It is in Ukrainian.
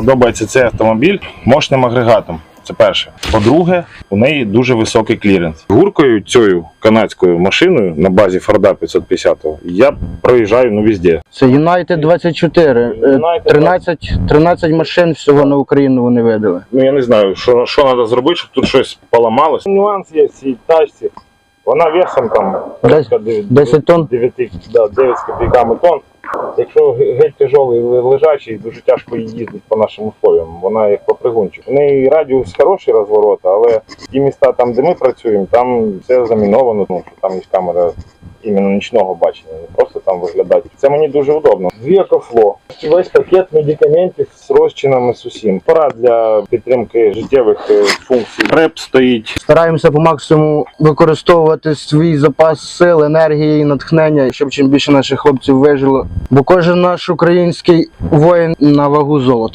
подобається цей автомобіль мощним агрегатом. Це перше. По-друге, у неї дуже високий кліренс. Гуркою цією канадською машиною на базі Форда 550 я проїжджаю ну везде. Це United 24. е, United 13, 13 машин всього на Україну вони видали. Ну я не знаю, що, що треба зробити, щоб тут щось поламалось. Нюанс є в цій тачці. Вона весом там Десь- порядка дев'ять- 10 тонн? 9, да, 9 з копійками тонн. Якщо геть тяжелий лежачий, дуже тяжко їй їздити по нашим условиям. Вона як попригунчик. У неї радіус хороший розворот, але ті міста, там, де ми працюємо, там все заміновано, тому що там є камера іменно нічного бачення, не просто там виглядати. Це мені дуже удобно. Дві екофло. Весь пакет медикаментів з розчинами з усім. Пора для підтримки життєвих е, функцій. Реп стоїть. Стараємося по максимуму використовувати свій запас сил, енергії і натхнення, щоб чим більше наших хлопців вижило. Бо кожен наш український воїн на вагу золота.